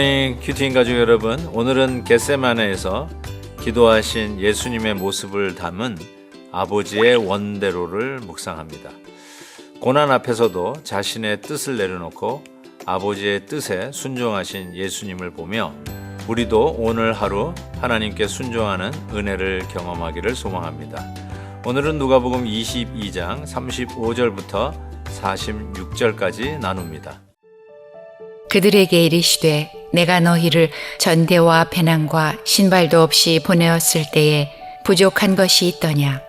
굿모닝 큐티인 가족 여러분 오늘은 겟세마네에서 기도하신 예수님의 모습을 담은 아버지의 원대로를 묵상합니다. 고난 앞에서도 자신의 뜻을 내려놓고 아버지의 뜻에 순종하신 예수님을 보며 우리도 오늘 하루 하나님께 순종하는 은혜를 경험하기를 소망합니다. 오늘은 누가복음 22장 35절부터 46절까지 나눕니다 그들에게 이르시되 내가 너희를 전대와 배낭과 신발도 없이 보내었을 때에 부족한 것이 있더냐?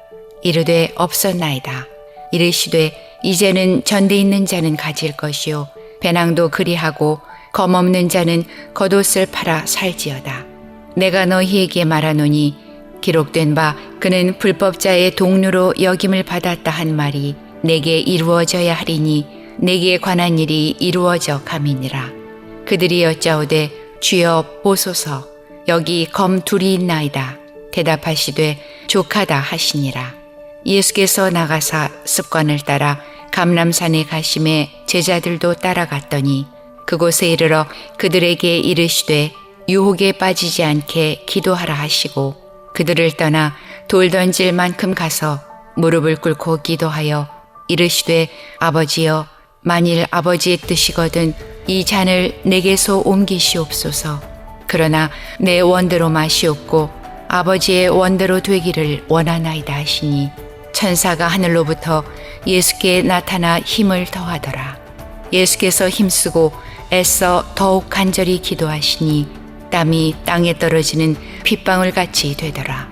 이르되 없었나이다. 이르시되 이제는 전대 있는 자는 가질 것이요 배낭도 그리하고 검 없는 자는 겉옷을 팔아 살지어다. 내가 너희에게 말하노니 기록된 바 그는 불법자의 동료로 여김을 받았다 한 말이 내게 이루어져야 하리니 내게 관한 일이 이루어져 감이니라. 그들이 여짜오되 주여 보소서 여기 검 둘이 있나이다. 대답하시되 족하다 하시니라. 예수께서 나가사 습관을 따라 감람산에 가심에 제자들도 따라갔더니 그곳에 이르러 그들에게 이르시되 유혹에 빠지지 않게 기도하라 하시고 그들을 떠나 돌 던질 만큼 가서 무릎을 꿇고 기도하여 이르시되 아버지여 만일 아버지의 뜻이거든 이 잔을 내게서 옮기시옵소서. 그러나 내 원대로 마시옵고 아버지의 원대로 되기를 원하나이다 하시니 천사가 하늘로부터 예수께 나타나 힘을 더하더라. 예수께서 힘쓰고 애써 더욱 간절히 기도하시니 땀이 땅에 떨어지는 핏방울 같이 되더라.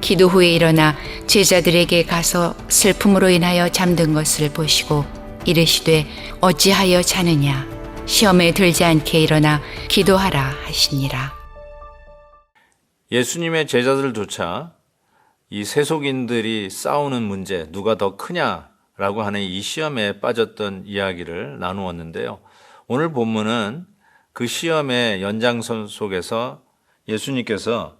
기도 후에 일어나 제자들에게 가서 슬픔으로 인하여 잠든 것을 보시고 이르시되 어찌하여 자느냐 시험에 들지 않게 일어나 기도하라 하시니라 예수님의 제자들조차 이 세속인들이 싸우는 문제 누가 더 크냐라고 하는 이 시험에 빠졌던 이야기를 나누었는데요. 오늘 본문은 그 시험의 연장선 속에서 예수님께서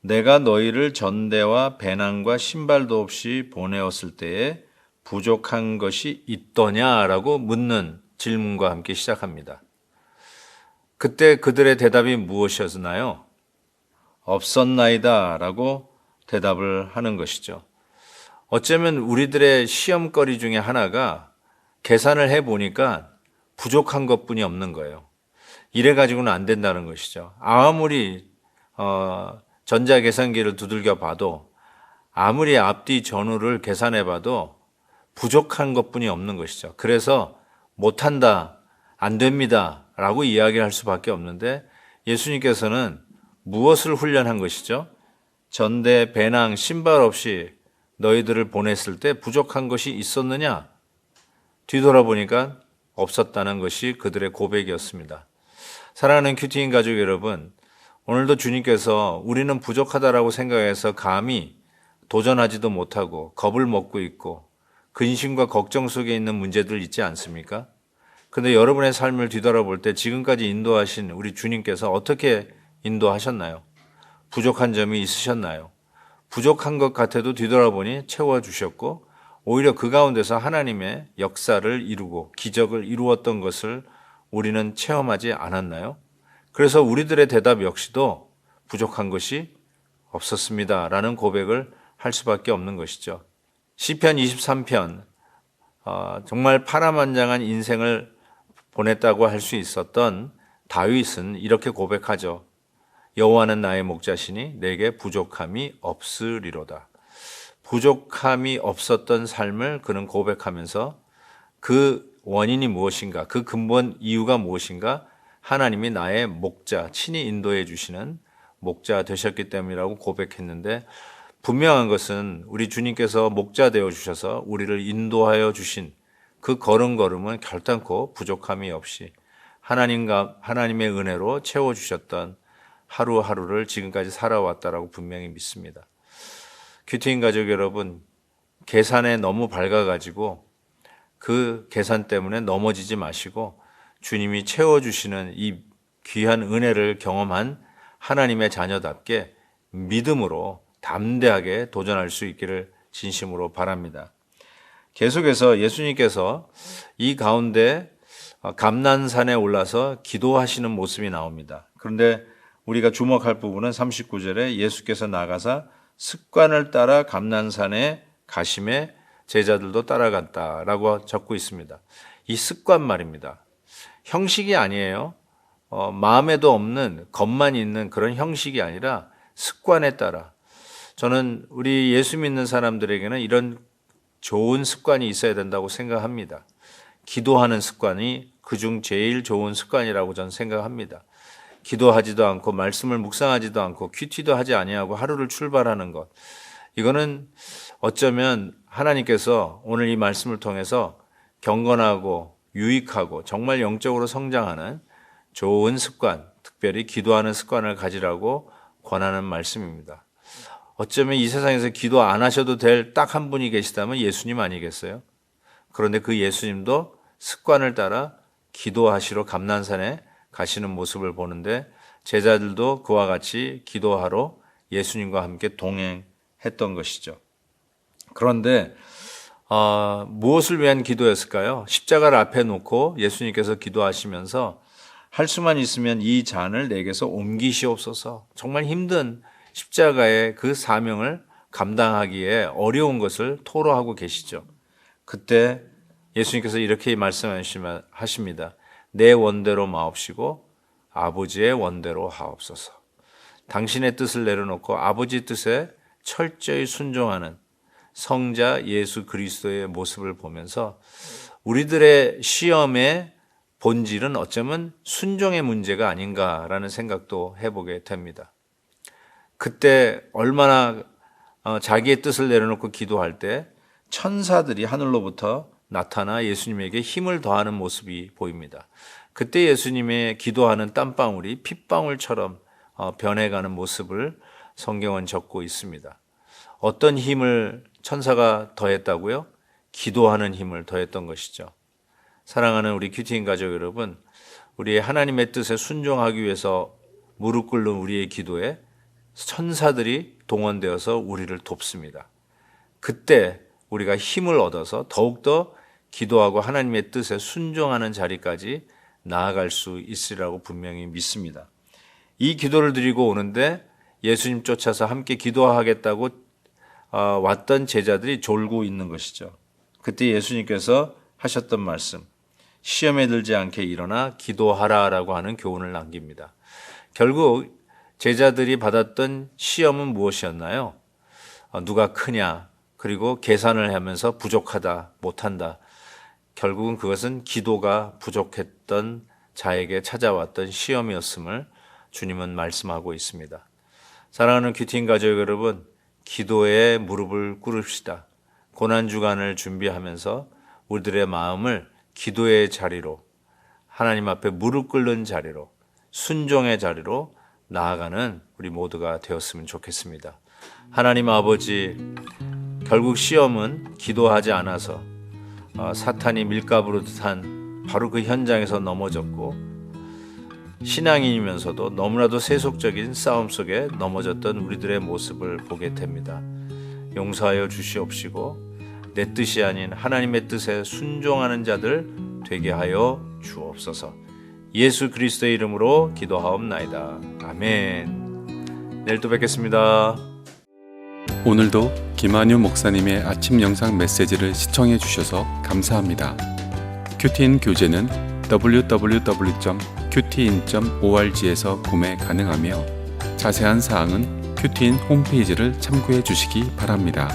내가 너희를 전대와 배낭과 신발도 없이 보내었을 때에 부족한 것이 있더냐라고 묻는 질문과 함께 시작합니다. 그때 그들의 대답이 무엇이었나요? 없었나이다 라고 대답을 하는 것이죠. 어쩌면 우리들의 시험거리 중에 하나가 계산을 해 보니까 부족한 것 뿐이 없는 거예요. 이래 가지고는 안 된다는 것이죠. 아무리, 어, 전자계산기를 두들겨 봐도 아무리 앞뒤 전후를 계산해 봐도 부족한 것 뿐이 없는 것이죠. 그래서 못한다, 안 됩니다 라고 이야기할 수밖에 없는데 예수님께서는 무엇을 훈련한 것이죠? 전대, 배낭, 신발 없이 너희들을 보냈을 때 부족한 것이 있었느냐? 뒤돌아보니까 없었다는 것이 그들의 고백이었습니다. 사랑하는 큐티인 가족 여러분, 오늘도 주님께서 우리는 부족하다라고 생각해서 감히 도전하지도 못하고 겁을 먹고 있고 근심과 걱정 속에 있는 문제들 있지 않습니까? 근데 여러분의 삶을 뒤돌아볼 때 지금까지 인도하신 우리 주님께서 어떻게 인도하셨나요? 부족한 점이 있으셨나요? 부족한 것 같아도 뒤돌아보니 채워주셨고, 오히려 그 가운데서 하나님의 역사를 이루고 기적을 이루었던 것을 우리는 체험하지 않았나요? 그래서 우리들의 대답 역시도 부족한 것이 없었습니다. 라는 고백을 할 수밖에 없는 것이죠. 시편 23편, 어, 정말 파란만장한 인생을 보냈다고 할 수 있었던 다윗은 이렇게 고백하죠. 여호와는 나의 목자시니 내게 부족함이 없으리로다. 부족함이 없었던 삶을 그는 고백하면서 그 원인이 무엇인가, 그 근본 이유가 무엇인가, 하나님이 나의 목자, 친히 인도해 주시는 목자 되셨기 때문이라고 고백했는데, 분명한 것은 우리 주님께서 목자 되어 주셔서 우리를 인도하여 주신 그 걸음걸음은 결단코 부족함이 없이 하나님과 하나님의 은혜로 채워 주셨던 하루하루를 지금까지 살아왔다라고 분명히 믿습니다. 큐티인 가족 여러분, 계산에 너무 밝아 가지고 그 계산 때문에 넘어지지 마시고 주님이 채워 주시는 이 귀한 은혜를 경험한 하나님의 자녀답게 믿음으로 담대하게 도전할 수 있기를 진심으로 바랍니다. 계속해서 예수님께서 이 가운데 어, 감난산에 올라서 기도하시는 모습이 나옵니다. 그런데 우리가 주목할 부분은 39절에 예수께서 나가사 습관을 따라 감난산에 가심에 제자들도 따라갔다라고 적고 있습니다. 이 습관 말입니다. 형식이 아니에요. 어, 마음에도 없는 것만 있는 그런 형식이 아니라 습관에 따라 저는 우리 예수 믿는 사람들에게는 이런 좋은 습관이 있어야 된다고 생각합니다. 기도하는 습관이 그중 제일 좋은 습관이라고 저는 생각합니다. 기도하지도 않고 말씀을 묵상하지도 않고 큐티도 하지 아니하고 하루를 출발하는 것. 이거는 어쩌면 하나님께서 오늘 이 말씀을 통해서 경건하고 유익하고 정말 영적으로 성장하는 좋은 습관, 특별히 기도하는 습관을 가지라고 권하는 말씀입니다. 어쩌면 이 세상에서 기도 안 하셔도 될 딱 한 분이 계시다면 예수님 아니겠어요? 그런데 그 예수님도 습관을 따라 기도하시러 감난산에 가시는 모습을 보는데 제자들도 그와 같이 기도하러 예수님과 함께 동행했던 것이죠. 그런데 어, 무엇을 위한 기도였을까요? 십자가를 앞에 놓고 예수님께서 기도하시면서 할 수만 있으면 이 잔을 내게서 옮기시옵소서. 정말 힘든 십자가의 그 사명을 감당하기에 어려운 것을 토로하고 계시죠. 그때 예수님께서 이렇게 말씀하십니다. 내 원대로 마옵시고 아버지의 원대로 하옵소서. 당신의 뜻을 내려놓고 아버지 뜻에 철저히 순종하는 성자 예수 그리스도의 모습을 보면서 우리들의 시험의 본질은 어쩌면 순종의 문제가 아닌가라는 생각도 해보게 됩니다. 그때 얼마나 어, 자기의 뜻을 내려놓고 기도할 때 천사들이 하늘로부터 나타나 예수님에게 힘을 더하는 모습이 보입니다. 그때 예수님의 기도하는 땀방울이 핏방울처럼 어, 변해가는 모습을 성경은 적고 있습니다. 어떤 힘을 천사가 더했다고요? 기도하는 힘을 더했던 것이죠. 사랑하는 우리 큐티인 가족 여러분, 우리 하나님의 뜻에 순종하기 위해서 무릎 꿇는 우리의 기도에 천사들이 동원되어서 우리를 돕습니다. 그때 우리가 힘을 얻어서 더욱더 기도하고 하나님의 뜻에 순종하는 자리까지 나아갈 수 있으리라고 분명히 믿습니다. 이 기도를 드리고 오는데 예수님 쫓아서 함께 기도하겠다고 어, 왔던 제자들이 졸고 있는 것이죠. 그때 예수님께서 하셨던 말씀, 시험에 들지 않게 일어나 기도하라라고 하는 교훈을 남깁니다. 결국 제자들이 받았던 시험은 무엇이었나요? 어, 누가 크냐, 그리고 계산을 하면서 부족하다, 못한다. 결국은 그것은 기도가 부족했던 자에게 찾아왔던 시험이었음을 주님은 말씀하고 있습니다. 사랑하는 큐틴 가족 여러분, 기도에 무릎을 꿇읍시다. 고난 주간을 준비하면서 우리들의 마음을 기도의 자리로, 하나님 앞에 무릎 꿇는 자리로, 순종의 자리로 나아가는 우리 모두가 되었으면 좋겠습니다. 하나님 아버지, 결국 시험은 기도하지 않아서 어, 사탄이 밀가부로 듯한 바로 그 현장에서 넘어졌고 신앙인이면서도 너무나도 세속적인 싸움 속에 넘어졌던 우리들의 모습을 보게 됩니다. 용서하여 주시옵시고 내 뜻이 아닌 하나님의 뜻에 순종하는 자들 되게 하여 주옵소서. 예수 그리스도의 이름으로 기도하옵나이다. 아멘. 내일 또 뵙겠습니다. 오늘도 김한유 목사님의 아침 영상 메시지를 시청해 주셔서 감사합니다. 큐티인 교재는 www.qtin.org에서 구매 가능하며 자세한 사항은 큐티인 홈페이지를 참고해 주시기 바랍니다.